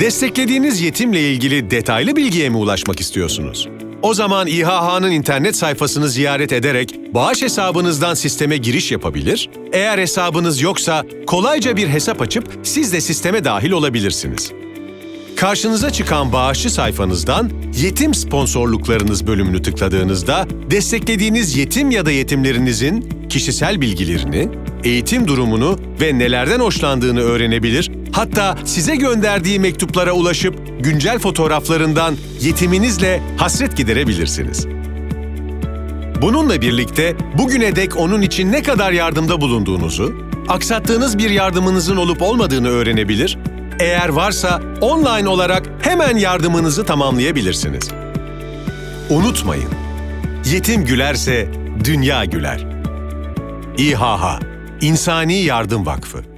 Desteklediğiniz yetimle ilgili detaylı bilgiye mi ulaşmak istiyorsunuz? O zaman İHH'nın internet sayfasını ziyaret ederek bağış hesabınızdan sisteme giriş yapabilir, eğer hesabınız yoksa kolayca bir hesap açıp siz de sisteme dahil olabilirsiniz. Karşınıza çıkan bağışçı sayfanızdan yetim sponsorluklarınız bölümünü tıkladığınızda desteklediğiniz yetim ya da yetimlerinizin kişisel bilgilerini, eğitim durumunu ve nelerden hoşlandığını öğrenebilir, hatta size gönderdiği mektuplara ulaşıp güncel fotoğraflarından yetiminizle hasret giderebilirsiniz. Bununla birlikte bugüne dek onun için ne kadar yardımda bulunduğunuzu, aksattığınız bir yardımınızın olup olmadığını öğrenebilir, eğer varsa online olarak hemen yardımınızı tamamlayabilirsiniz. Unutmayın, yetim gülerse dünya güler. İHH, İnsani Yardım Vakfı